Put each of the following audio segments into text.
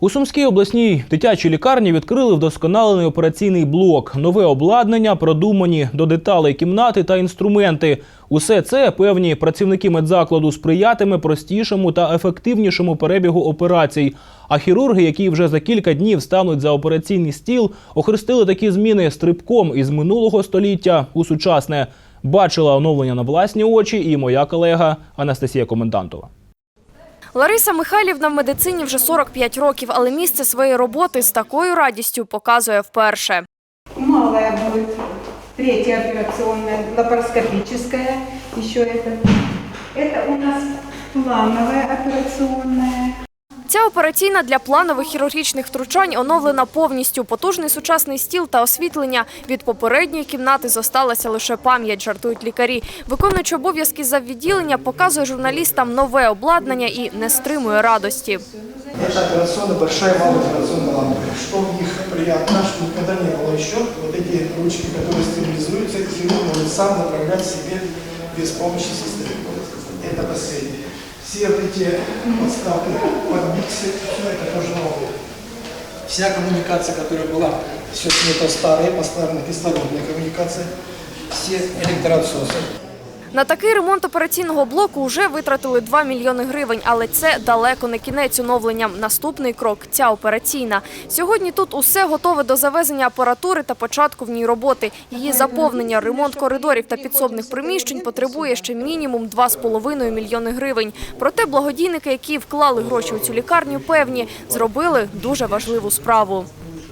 У Сумській обласній дитячій лікарні відкрили вдосконалений операційний блок, нове обладнання, продумані до деталей кімнати та інструменти. Усе це певні працівники медзакладу сприятиме простішому та ефективнішому перебігу операцій. А хірурги, які вже за кілька днів стануть за операційний стіл, охрестили такі зміни стрибком із минулого століття у сучасне. Бачила оновлення на власні очі і моя колега Анастасія Комендантова. Лариса Михайлівна в медицині вже 45 років, але місце своєї роботи з такою радістю показує вперше. Малая будет, третя операційна, лапароскопічна. ще це. Це у нас планова операционная. Ця операційна для планових хірургічних втручань оновлена повністю. Потужний сучасний стіл та освітлення. Від попередньої кімнати зосталася лише пам'ять, жартують лікарі. Виконуючи обов'язки заввідділення, показує журналістам нове обладнання і не стримує радості. Это операционная, большая и малая операционная лампа. Что в них приятно, что никогда не было еще, вот эти ручки, которые стерилизуются, хирург может сам направлять себе без помощи сестры. Это последнее. Все вот эти подставки под миксы, все это тоже новое. Вся коммуникация, которая была, все это старая, поставлена кислородная коммуникация, все электроотсосы. На такий ремонт операційного блоку вже витратили 2 мільйони гривень, але це далеко не кінець оновленням. Наступний крок – ця операційна. Сьогодні тут усе готове до завезення апаратури та початку в ній роботи. Її заповнення, ремонт коридорів та підсобних приміщень потребує ще мінімум 2,5 мільйони гривень. Проте благодійники, які вклали гроші у цю лікарню, певні, зробили дуже важливу справу.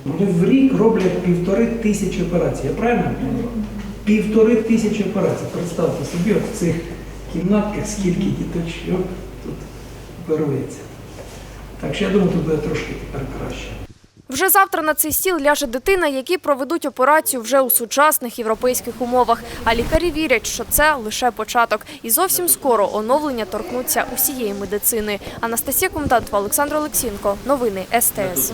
Вони в рік роблять півтори тисячі операцій. Я правильно? Півтори тисячі операцій. Представте собі, в цих кімнатках скільки діточок тут оперується. Так що я думаю, тут буде трошки тепер краще. Вже завтра на цей стіл ляже дитина, які проведуть операцію вже у сучасних європейських умовах. А лікарі вірять, що це лише початок. І зовсім скоро оновлення торкнуться усієї медицини. Анастасія Комендантова, Олександр Олексінко. Новини СТС.